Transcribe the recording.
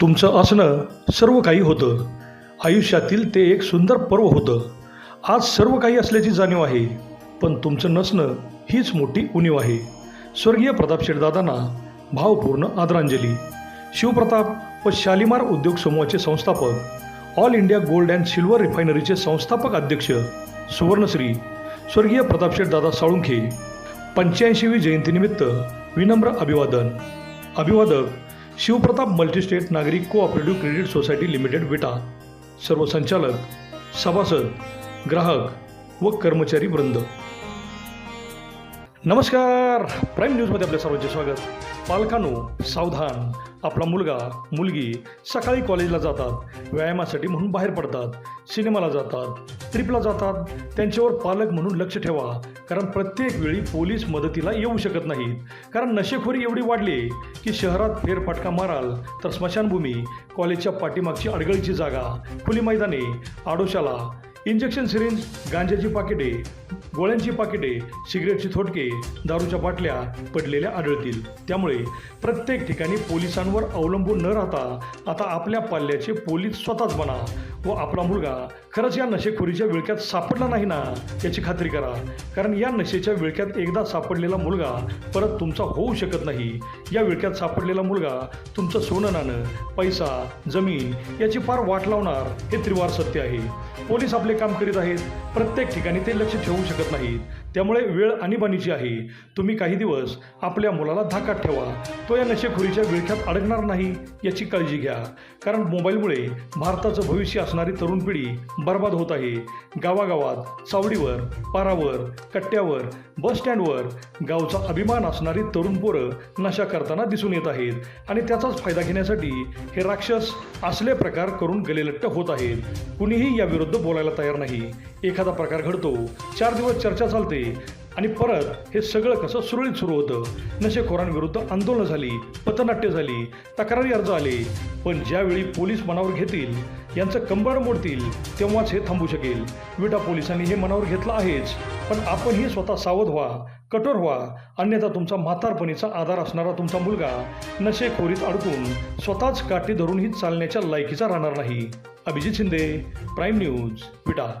तुमचं असणं सर्व काही होतं. आयुष्यातील ते एक सुंदर पर्व होतं. आज सर्व काही असल्याची जाणीव आहे पण तुमचं नसणं हीच मोठी उणीव आहे. स्वर्गीय प्रताप शेठदादांना भावपूर्ण आदरांजली. शिवप्रताप व शालिमार उद्योग समूहाचे संस्थापक all India gold and silver रिफायनरीचे संस्थापक अध्यक्ष सुवर्णश्री स्वर्गीय प्रतापशेठदादा साळुंखे पंच्याऐंशीवी जयंतीनिमित्त विनम्र अभिवादन. अभिवादक शिवप्रताप मल्टीस्टेट नागरिक cooperative credit society limited Vita. सर्व संचालक सभासद ग्राहक व कर्मचारी वृंद. नमस्कार! प्राईम न्यूजमध्ये आपल्या सर्वांचे स्वागत. पालकांनो सावधान. आपला मुलगा मुलगी सकाळी कॉलेजला जातात व्यायामासाठी म्हणून बाहेर पडतात सिनेमाला जातात ट्रिपला जातात. त्यांच्यावर पालक म्हणून लक्ष ठेवा कारण प्रत्येक वेळी पोलीस मदतीला येऊ शकत नाहीत. कारण नशेखोरी एवढी वाढली की शहरात फेरफटका माराल तर स्मशानभूमी कॉलेजच्या पाठीमागची अडगळीची जागा खुली मैदाने आडोशाला इंजेक्शन सिरिंज गांजाची पाकिटे गोळ्यांची पाकिटे सिगरेटची थोटके दारूच्या बाटल्या पडलेल्या आढळतील. त्यामुळे प्रत्येक ठिकाणी पोलिसांवर अवलंबून न राहता आता आपल्या पाल्याचे पोलीस स्वतःच बना. व आपला मुलगा खरंच या नशेखोरीच्या विळक्यात सापडला नाही ना याची खात्री करा. कारण या नशेच्या विळक्यात एकदा सापडलेला मुलगा परत तुमचा होऊ शकत नाही. या विळक्यात सापडलेला मुलगा तुमचं सोनं नाणं पैसा जमीन याची फार वाट लावणार हे त्रिवार सत्य आहे. पोलीस आपले काम करीत आहेत. प्रत्येक ठिकाणी ते लक्ष ठेवू शकत नाहीत. त्यामुळे वेळ आणीबाणीची आहे. तुम्ही काही दिवस आपल्या मुलाला धाकात ठेवा. तो या नशेखोरीच्या विळख्यात अडकणार नाही याची काळजी घ्या. कारण मोबाईलमुळे भारताचं भविष्य असणारी तरुण पिढी बर्बाद होत आहे. गावागावात चावडीवर पारावर कट्ट्यावर बस स्टँडवर गावचा अभिमान असणारी तरुण पोरं नशा करताना दिसून येत आहेत आणि त्याचाच फायदा घेण्यासाठी हे राक्षस असले प्रकार करून गलेलट्ट होत आहेत. कुणीही याविरुद्ध बोलायला तयार नाही. एखादा प्रकार घडतो चार दिवस चर्चा चालते आणि परत हे सगळं कसं सुरळीत सुरू होतं? नशेखोरांविरुद्ध आंदोलनं झाली पथनाट्य झाली तक्रारी अर्ज आले. पण ज्यावेळी पोलीस मनावर घेतील यांचं कंबळ मोडतील तेव्हाच हे थांबू शकेल. विटा पोलिसांनी हे मनावर घेतलं आहेच. पण आपणही स्वतः सावध व्हा कठोर व्हा. अन्यथा तुमचा म्हातारपणीचा आधार असणारा तुमचा मुलगा नशेखोरीत अडकून स्वतःच काठी धरूनही चालण्याच्या लायकीचा राहणार नाही. Abhijit Shinde Prime News Vita.